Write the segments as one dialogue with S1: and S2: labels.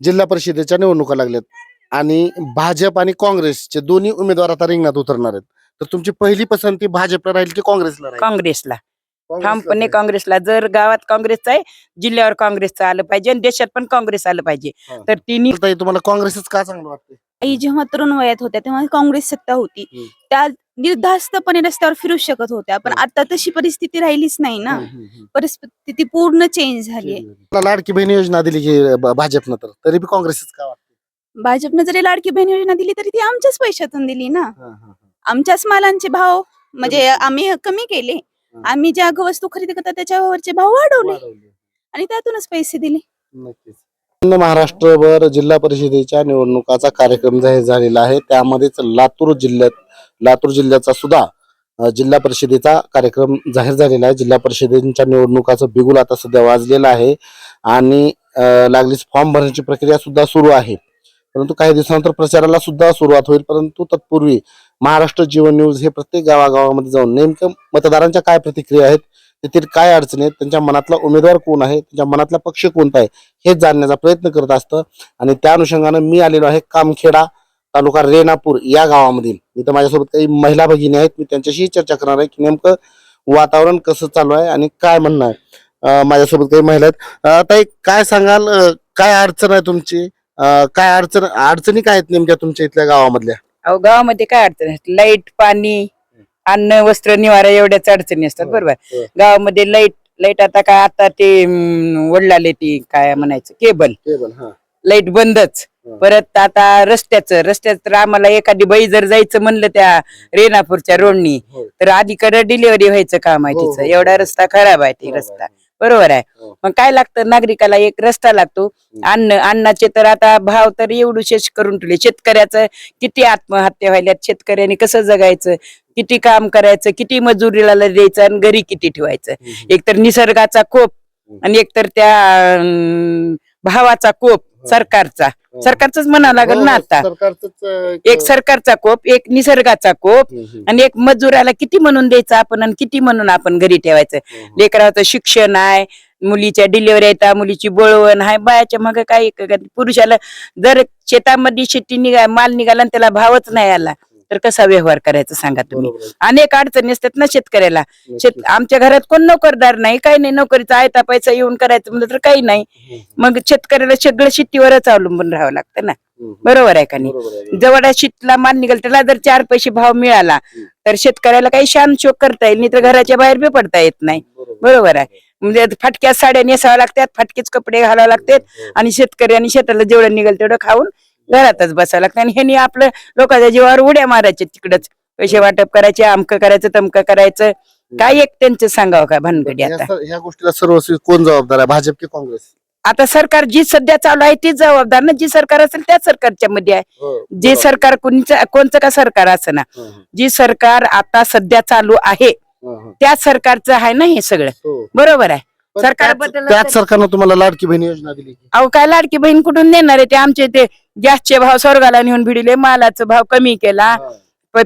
S1: जिल्हा परिषदेच्या निवडणुका लागल्यात. आणि भाजप आणि काँग्रेसचे दोन्ही उमेदवार आता रिंगणात उतरणार आहेत. तर तुमची पहिली पसंती भाजपला राहील की काँग्रेसला राहील?
S2: काँग्रेसला.
S1: काँग्रेसला
S2: ठामपणे. काँग्रेसला. जर गावात काँग्रेसचं आहे जिल्ह्यावर काँग्रेसचं आलं पाहिजे आणि देशात पण काँग्रेस आलं पाहिजे.
S1: हा.
S2: तर तिन्ही
S1: ताई, तुम्हाला काँग्रेसच का चांगलं वाटतं
S3: आई जेव्हा तरुण वयात होत्या तेव्हा काँग्रेस सत्ता होती.
S1: हम्म.
S3: त्या निर्धास्तपणे रस्त्यावर फिरू शकत होत्या पण. आता तशी परिस्थिती राहिलीच नाही ना. परिस्थिती पूर्ण चेंज झाली
S1: लाडकी बहीण योजना दिली की भाजपनं तर तरी बी काँग्रेसच का
S3: भाजपनं जरी लाडकी बहीण योजना दिली तरी ती आमच्याच पैशातून दिली ना. आमच्याच मालांचे भाव म्हणजे. आम्ही कमी केले. आम्ही ज्या वस्तू खरेदी करतो त्याच्यावरचे भाव वाढवले. आणि त्यातूनच पैसे दिले
S1: नक्कीच महाराष्ट्रभर जिल्हा परिषदेच्या निवडणुकाचा कार्यक्रम जाहीर झालेला आहे त्यामध्येच लातूर जिल्ह्यात लातूर जिल्ह्याचा सुद्धा जिल्हा परिषदेचा कार्यक्रम जाहीर झालेला आहे. जिल्हा परिषदेच्या निवडणुकाचं बिगुल आता सध्या वाजलेलं आहे आणि लागलीच फॉर्म भरण्याची प्रक्रिया सुद्धा सुरू आहे. परंतु काही दिवसानंतर प्रचाराला सुद्धा सुरुवात होईल. परंतु तत्पूर्वी महाराष्ट्र जीवन न्यूज हे प्रत्येक गावागावामध्ये जाऊन नेमकं मतदारांच्या काय प्रतिक्रिया आहेत तेथील काय अडचणी आहेत त्यांच्या मनातला उमेदवार कोण आहे त्यांच्या मनातला पक्ष कोणता आहे हे जाणण्याचा प्रयत्न करत असतं. आणि त्या अनुषंगानं मी आलेलो आहे कामखेडा तालुका रेणापूर या गावामधील इथं माझ्यासोबत काही महिला भगिनी आहेत. मी त्यांच्याशी चर्चा करणार आहे की नेमकं वातावरण कसं चालू आहे आणि काय म्हणणं आहे. माझ्यासोबत काही महिला आहेत. ताई काय सांगाल? काय अडचण आहे तुमची? काय अडचण अडचणी काय आहेत नेमक्या तुमच्या इथल्या गावामधल्या?
S2: अहो गावामध्ये काय अडचण असते लाइट पाणी अन्न वस्त्र निवारा एवढ्याच अडचणी असतात
S1: हो,
S2: बरोबर?
S1: हो.
S2: गावामध्ये लाइट लाइट आता काय आता ते वडलाले ती काय म्हणायचं? केबल. लाइट बंदच. परत आता रस्त्याचं रस्त्यात तर आम्हाला एखादी बाई जर जायचं म्हणलं त्या रेणापूरच्या रोडनी
S1: हो.
S2: तर आधीकडे डिलिव्हरी व्हायचं काम आहे
S1: हो,
S2: तिचं.
S1: हो,
S2: एवढा. रस्ता खराब आहे ते रस्ता. बरोबर आहे. मग काय लागतं? नागरिकाला एक रस्ता लागतो. अन्न अन्नाचे तर आता भाव तर एवढू शेष करून ठेवले. शेतकऱ्याचं किती आत्महत्या व्हायल्यात? शेतकऱ्यांनी कसं जगायचं? किती काम करायचं? किती मजुरीला द्यायचं? आणि घरी किती ठेवायचं? एकतर निसर्गाचा कोप आणि एकतर त्या अं, भावाचा कोप. सरकारचा. सरकारच म्हणावं लागेल ना आता. एक सरकारचा कोप एक निसर्गाचा कोप आणि एक मजुराला किती म्हणून द्यायचं आपण आणि किती म्हणून आपण घरी ठेवायचं? लेकराचं शिक्षण आहे मुलीच्या डिलिव्हरी येतात मुलीची बोळवण आहे बायाच्या मग काय पुरुषाला जर शेतामध्ये शेती निघा माल निघाला आणि त्याला भावच नाही आला तर कसा व्यवहार करायचा सांगा तुम्ही? अनेक अडचणी असतात ना शेतकऱ्याला. शेत आमच्या घरात कोण नोकरदार नाही काही नाही. नोकरीचा आयता पैसा येऊन करायचं म्हणलं तर काही नाही. मग शेतकऱ्याला सगळं शेतीवरच अवलंबून राहावं लागतं ना. बरोबर आहे का नाही? जवळ शेतीला माल निघाल त्याला जर चार पैसे भाव मिळाला तर शेतकऱ्याला काही शान शोक करता येईल नाही तर घराच्या बाहेर बी पडता येत नाही. बरोबर. आहे. म्हणजे फाटक्या साड्या नेसाव्या लागतात फाटकेच कपडे घालावे लागतात आणि शेतकरी आणि शेताला जेवढं निघेल तेवढं खाऊन घरातच बसावं लागतं. आणि ह्यांनी आपलं लोकांच्या जीवावर उड्या मारायचे तिकडच. पैसे वाटप करायचे अमकं करायचं तमकं करायचं. काय एक त्यांचं सांगावं का भानगडी आता?
S1: ह्या गोष्टीला सर्वस्वी कोण जबाबदार आहे? भाजप की काँग्रेस?
S2: आता सरकार जी सध्या चालू आहे तीच जबाबदार ना? जी सरकार असेल त्याच सरकारच्या मध्ये आहे. जे सरकार कोणचं कोणचं का सरकार असं ना? जी सरकार आता सध्या चालू आहे त्याच सरकारचं आहे ना हे सगळं? बरोबर आहे. सरकार
S1: त्याच सरकारनं तुम्हाला लाडकी बहीण योजना दिली?
S2: अहो काय लाडकी बहीण कुठून देणार आहे ते आमचे ते गॅसचे भाव स्वर्गाला नेऊन भिडले मालाचा भाव कमी केला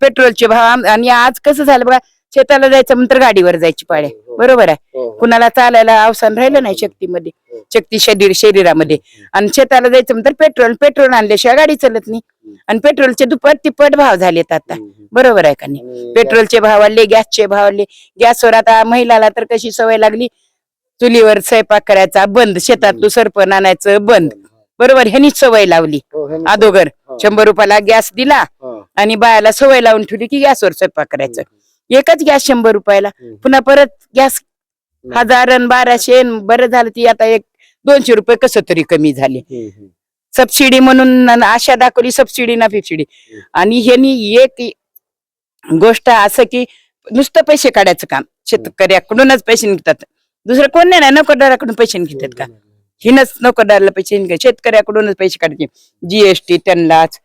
S2: पेट्रोलचे भाव आम- आणि आज कसं झालं बघा शेताला जायचं म्हणतर गाडीवर जायची पाळी. बरोबर आहे? कुणाला चालायला अवसान राहिलं नाही शक्तीमध्ये. शक्ती शरीर शरीरामध्ये. आणि शेताला जायचं म्हणतर पेट्रोल पेट्रोल आणल्याशिवाय गाडी चालत नाही. आणि पेट्रोलचे दुप्पट तिप्पट भाव झालेत आता. बरोबर आहे का नाही? पेट्रोलचे भाव वाढले गॅसचे भाव वाढले. गॅसवर आता महिलाला तर कशी सवय लागली? चुलीवर स्वयंपाक करायचा बंद. शेतातलं सरपण आणायचं बंद. बरोबर? ह्यांनीच सवय लावली.
S1: हो, ह्यांनी-
S2: अदोगर.
S1: हा.
S2: शंभर रुपयाला गॅस दिला
S1: हा.
S2: आणि बायाला सवय लावून ठेवली की गॅसवर स्वयंपाक करायचं. एकच गॅस शंभर रुपयाला.
S1: हम्म.
S2: पुन्हा परत गॅस हजार अन बाराशे अन बरं झालं ती आता एक दोनशे रुपये कसं तरी कमी झाले.
S1: हम्म, हम्म.
S2: सबसिडी म्हणून आशा दाखवली सबसिडी ना फिबसिडी आणि ह्यांनी एक गोष्ट असं की नुसतं पैसे काढायचं काम. शेतकऱ्याकडूनच पैसे निघतात. दुसरं कोण नाही ना नोकरदाराकडून पैसे निघतात का? हिनच नोकरदाराला पैसे निघतात शेतकऱ्याकडूनच पैसे काढायचे जीएसटी त्यांनाच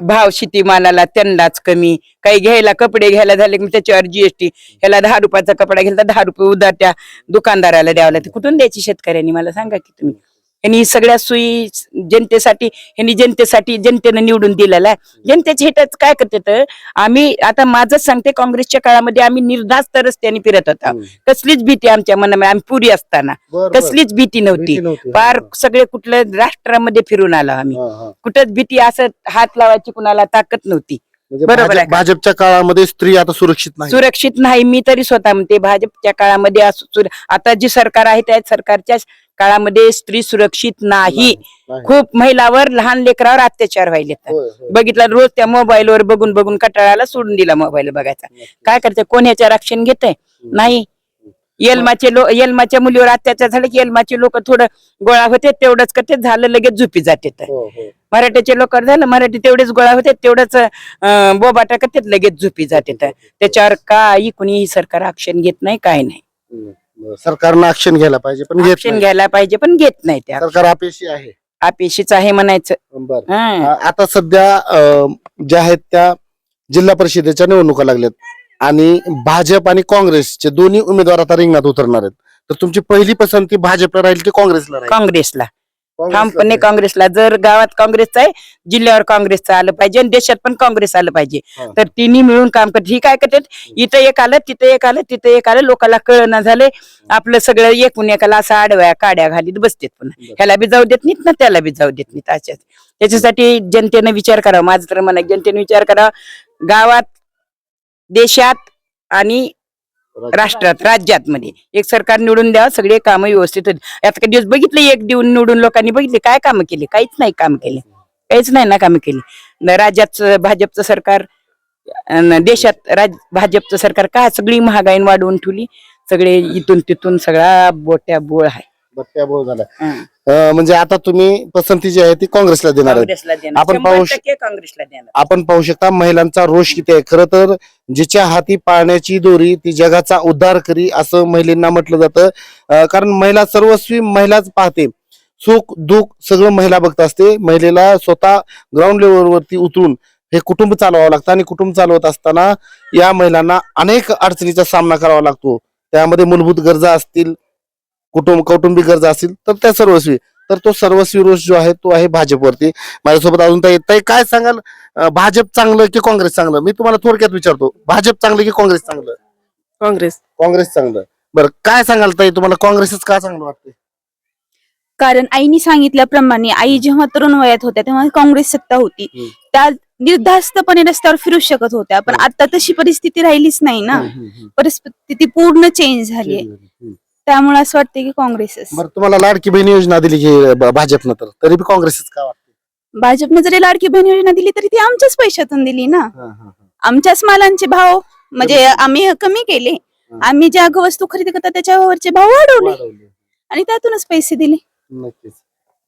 S2: भाव शेतीमालाला त्यांनाच कमी. काही घ्यायला कपडे घ्यायला झाले की त्याच्यावर जीएसटी ह्याला दहा रुपयाचा कपडा घ्यायला तर दहा रुपये उधार त्या दुकानदाराला द्यावा लागते. कुठून द्यायची शेतकऱ्यांनी? मला सांगा की तुम्ही. यांनी सगळ्या सोयी जनतेसाठी यांनी जनतेसाठी जनतेनं निवडून दिलेला आहे. जनतेचे हितच काय करते तर आम्ही आता माझंच सांगते काँग्रेसच्या काळामध्ये आम्ही निर्धास्त रस्त्याने फिरत होता. कसलीच भीती आमच्या मनामध्ये आम्ही पुरी असताना. कसलीच भीती नव्हती.
S1: हा,
S2: सगळे कुठल्या राष्ट्रामध्ये फिरून आलो आम्ही. कुठंच भीती असं हात लावायची कुणाला ताकद नव्हती.
S1: म्हणजे
S2: बरोबर आहे?
S1: भाजपच्या काळामध्ये स्त्री आता सुरक्षित नाही.
S2: सुरक्षित नाही. मी तरी स्वतः म्हणते भाजपच्या काळामध्ये आता जी सरकार आहे त्या सरकारच्या काळामध्ये स्त्री सुरक्षित नाही. खूप महिलावर लहान लेकरावर अत्याचार व्हायले
S1: होय, होय.
S2: बघितलं रोज त्या मोबाईलवर बघून बघून कटाळाला सोडून दिला मोबाईल बघायचा. काय करते? कोण ह्याच्या रक्षण घेत नाही. येलमाचे लोक येलमाच्या मुलीवर अत्याचार झाले की येलमाचे लोक थोडं गोळा होते तेवढंच करते. झालं लगेच झोपी जाते
S1: हो, हो.
S2: मराठीचे लोक झालं मराठी तेवढेच गोळा होते तेवढंच बोबाटा करतात लगेच झोपी जाते त्याच्यावर काही कुणीही सरकार ऍक्शन घेत नाही काय नाही.
S1: सरकारनं ऍक्शन घ्यायला पाहिजे पण घेत
S2: ऍक्शन
S1: नाही.
S2: घ्यायला पाहिजे पण घेत नाही त्या.
S1: सरकार अपेक्षी आहे.
S2: अपेक्षित आहे म्हणायचं.
S1: बरं.
S2: हं.
S1: आता सध्या अं, ज्या आहेत त्या जिल्हा परिषदेच्या निवडणुका लागल्यात आणि भाजप आणि काँग्रेसचे दोन्ही उमेदवार आता रिंगणात उतरणार आहेत. तर तुमची पहिली पसंती भाजपला राहील की काँग्रेसला राहील?
S2: काँग्रेसला
S1: काँग्रेसला.
S2: ठामपणे. काँग्रेसला. जर गावात काँग्रेसचं आहे जिल्ह्यावर काँग्रेसचं आलं पाहिजे आणि देशात पण काँग्रेस आलं पाहिजे. तर तिन्ही मिळून काम करत ही काय करतात? इथं एक आलं तिथं एक आलं तिथं एक आलं लोकांना कळना झाले आपलं सगळं एकूण एकाला असं आडव्या काड्या घालीत बसतेत
S1: बरं.
S2: ह्याला बी जाऊ देत नाहीत ना त्याला बी जाऊ देत नाहीत अशाच. त्याच्यासाठी जनतेनं विचार करावा माझं तर म्हणा जनतेने विचार करावा. गावात देशात आणि राष्ट्रात राज्यात मध्ये एक सरकार निवडून द्यावं सगळे कामं व्यवस्थित होतील. आता काही दिवस बघितले एक देऊन निवडून लोकांनी बघितले काय काम केले? काहीच नाही काम केले. काहीच नाही ना काम केले. राज्यात राज्याचं भाजपचं सरकार अन देशात राज भाजपचं सरकार का सगळी महागाई वाढवून ठेवली? सगळे इथून तिथून सगळा बोट्या बोळ आहे.
S1: बट्ट्याबोळ झाला. अं, म्हणजे आता तुम्ही पसंती जी आहे ती काँग्रेसला देणार आहे
S2: काँग्रेसला देणार.
S1: आपण
S2: शंभर
S1: पाहू
S2: टक्के काँग्रेसला देणार.
S1: आपण पाहू शकता महिलांचा रोष किती आहे. खरं तर जिच्या हाती पाळण्याची दोरी ती जगाचा उद्धार करी असं महिलांना म्हटलं जातं. अं, कारण महिला सर्वस्वी महिलाच पाहते. सुख दुःख सगळं महिला बघत असते. महिलेला स्वतः ग्राउंड लेवलवरती उतरून हे कुटुंब चालवावं लागतं आणि कुटुंब चालवत असताना या महिलांना अनेक अडचणीचा सामना करावा लागतो. त्यामध्ये मूलभूत गरजा असतील कुटुंब कौटुंबिक गरजा असतील तर त्या सर्वस्वी. तर तो सर्वस्वी रोष जो आहे तो आहे भाजपवरती. माझ्यासोबत अजून ताई ताई काय सांगाल? भाजप चांगलं की काँग्रेस चांगलं? मी तुम्हाला थोडक्यात विचारतो. भाजप चांगलं की काँग्रेस चांगलं?
S4: काँग्रेस.
S1: काँग्रेस चांगलं. बरं काय सांगाल ताई? तुम्हाला काँग्रेसच का चांगलं वाटतं
S3: कारण आईने सांगितल्याप्रमाणे आई जेव्हा तरुण वयात होत्या तेव्हा काँग्रेस सत्ता होती. त्या निर्धास्तपणे रस्त्यावर फिरू शकत होत्या. पण. आता तशी परिस्थिती राहिलीच नाही ना. परिस्थिती पूर्ण चेंज झाली आहे. त्यामुळे असं वाटतं की काँग्रेसच.
S1: बरं तुम्हाला लाडकी बहीण योजना दिली की ब- भाजपनं तर. तरी बी काँग्रेसच का वाटतं
S3: भाजपने जरी लाडकी बहीण योजना दिली तरी ती आमच्याच पैशातून दिली ना. आमच्याच मालांचे भाव म्हणजे. आम्ही कमी केले. आम्ही ज्या वस्तू खरेदी करतो त्याच्यावरचे भाव वाढवले.
S1: वाढवली.
S3: आणि त्यातूनच पैसे दिले.
S1: नक्कीच.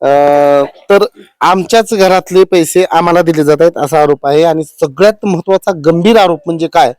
S1: अं, तर आमच्याच घरातले पैसे आम्हाला दिले जात आहेत असा आरोप आहे. आणि सगळ्यात महत्त्वाचा गंभीर आरोप म्हणजे काय?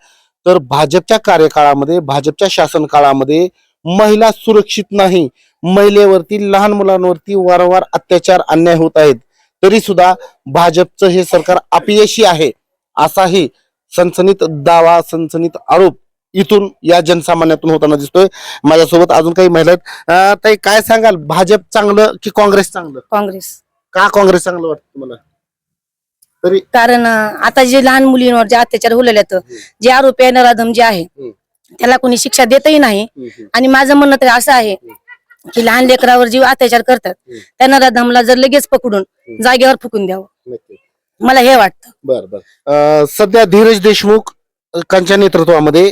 S1: तर भाजपच्या कार्यकाळामध्ये भाजपच्या शासन काळामध्ये महिला सुरक्षित नाही. महिलेवरती लहान मुलांवरती वारंवार अत्याचार अन्याय होत आहेत. तरी सुद्धा भाजपचं हे सरकार अपयशी आहे असाही सनसनीत दावा सनसनीत आरोप इथून या जनसामान्यातून होताना दिसतोय. माझ्यासोबत अजून काही महिला आहेत. ताई काय सांगाल? भाजप चांगलं की काँग्रेस चांगलं?
S4: काँग्रेस.
S1: का काँग्रेस चांगलं वाटतं तुम्हाला? तरी
S4: कारण आता जे लहान मुलींवर जे अत्याचार होलेले आहेत जे आरोपी आहे नराधम जे आहे. त्याला कोणी शिक्षा देतही नाही. आणि माझं म्हणणं तर असं आहे की लहान लेकरावर जीव अत्याचार करतात.
S1: हम्म.
S4: त्या नराधमला जर लगेच पकडून जागेवर फुकून द्यावं. मला हे वाटतं.
S1: बर बर. सध्या धीरज देशमुख कांच्या नेतृत्वामध्ये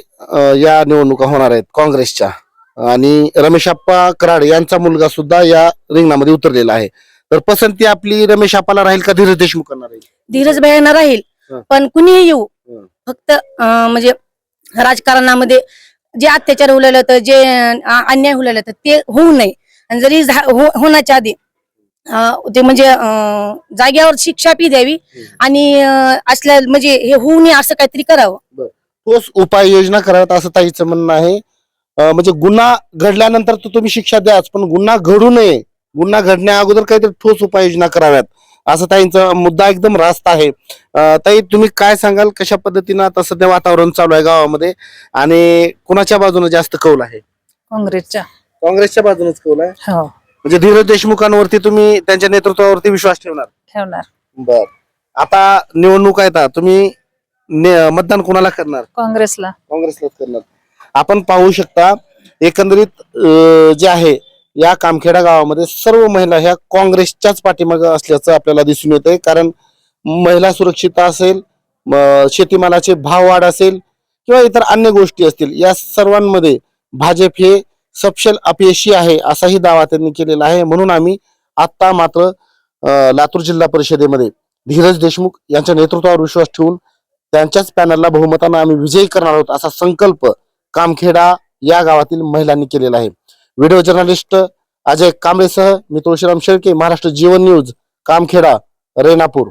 S1: या निवडणुका होणार आहेत काँग्रेसच्या. आणि रमेश आप्पा कराड यांचा मुलगा सुद्धा या रिंगणामध्ये उतरलेला आहे. तर पसंती आपली रमेश आप्पाला राहील का धीरज देशमुखांना राहील?
S4: धीरज भयाना राहील. पण कुणीही येऊ. फक्त म्हणजे राजकारणामध्ये जे अत्याचार होलेलं होतं जे अन्याय होलेलं होतं ते होऊ नये. आणि जरी हो-, होण्याच्या आधी ते म्हणजे अं, जाग्यावर शिक्षा पी द्यावी आणि असल्या म्हणजे हे होऊ नये असं काहीतरी करावं.
S1: ठोस उपाययोजना कराव्यात असं ताईचं म्हणणं आहे. म्हणजे गुन्हा घडल्यानंतर तर तुम्ही शिक्षा द्याच पण गुन्हा घडू नये. गुन्हा घडण्या अगोदर काहीतरी ठोस उपाययोजना कराव्यात. असं ताईंचा मुद्दा एकदम रास्त आहे. ताई तुम्ही काय सांगाल? कशा पद्धतीनं आता सध्या वातावरण चालू आहे गावामध्ये? आणि कुणाच्या बाजूने जास्त कौल आहे?
S5: काँग्रेसच्या.
S1: काँग्रेसच्या बाजूनेच कौल आहे?
S5: हो.
S1: म्हणजे धीरज देशमुखांवरती तुम्ही त्यांच्या नेतृत्वावरती विश्वास ठेवणार?
S5: ठेवणार.
S1: बर. आता निवडणूक आता. तुम्ही ने- मतदान कोणाला करणार?
S5: काँग्रेसला.
S1: काँग्रेसलाच करणार. आपण पाहू शकता एकंदरीत अं, जे आहे या कामखेडा गावामध्ये सर्व महिला ह्या काँग्रेसच्याच पाठीमागे असल्याचं आपल्याला दिसून येतंय. कारण महिला सुरक्षितता असेल शेतीमालाचे भाव वाढ असेल किंवा इतर अन्य गोष्टी असतील या सर्वांमध्ये भाजप हे सपशेल अपयशी आहे असाही दावा त्यांनी केलेला आहे. म्हणून आम्ही आत्ता मात्र लातूर जिल्हा परिषदेमध्ये धीरज देशमुख यांच्या नेतृत्वावर विश्वास ठेवून त्यांच्याच पॅनलला बहुमतानं आम्ही विजयी करणार आहोत असा संकल्प कामखेडा या गावातील महिलांनी केलेला आहे. व्हिडिओ जर्नलिस्ट अजय कांबळेसह मी तुळशीराम शेळके महाराष्ट्र जीवन न्यूज कामखेडा रेणापूर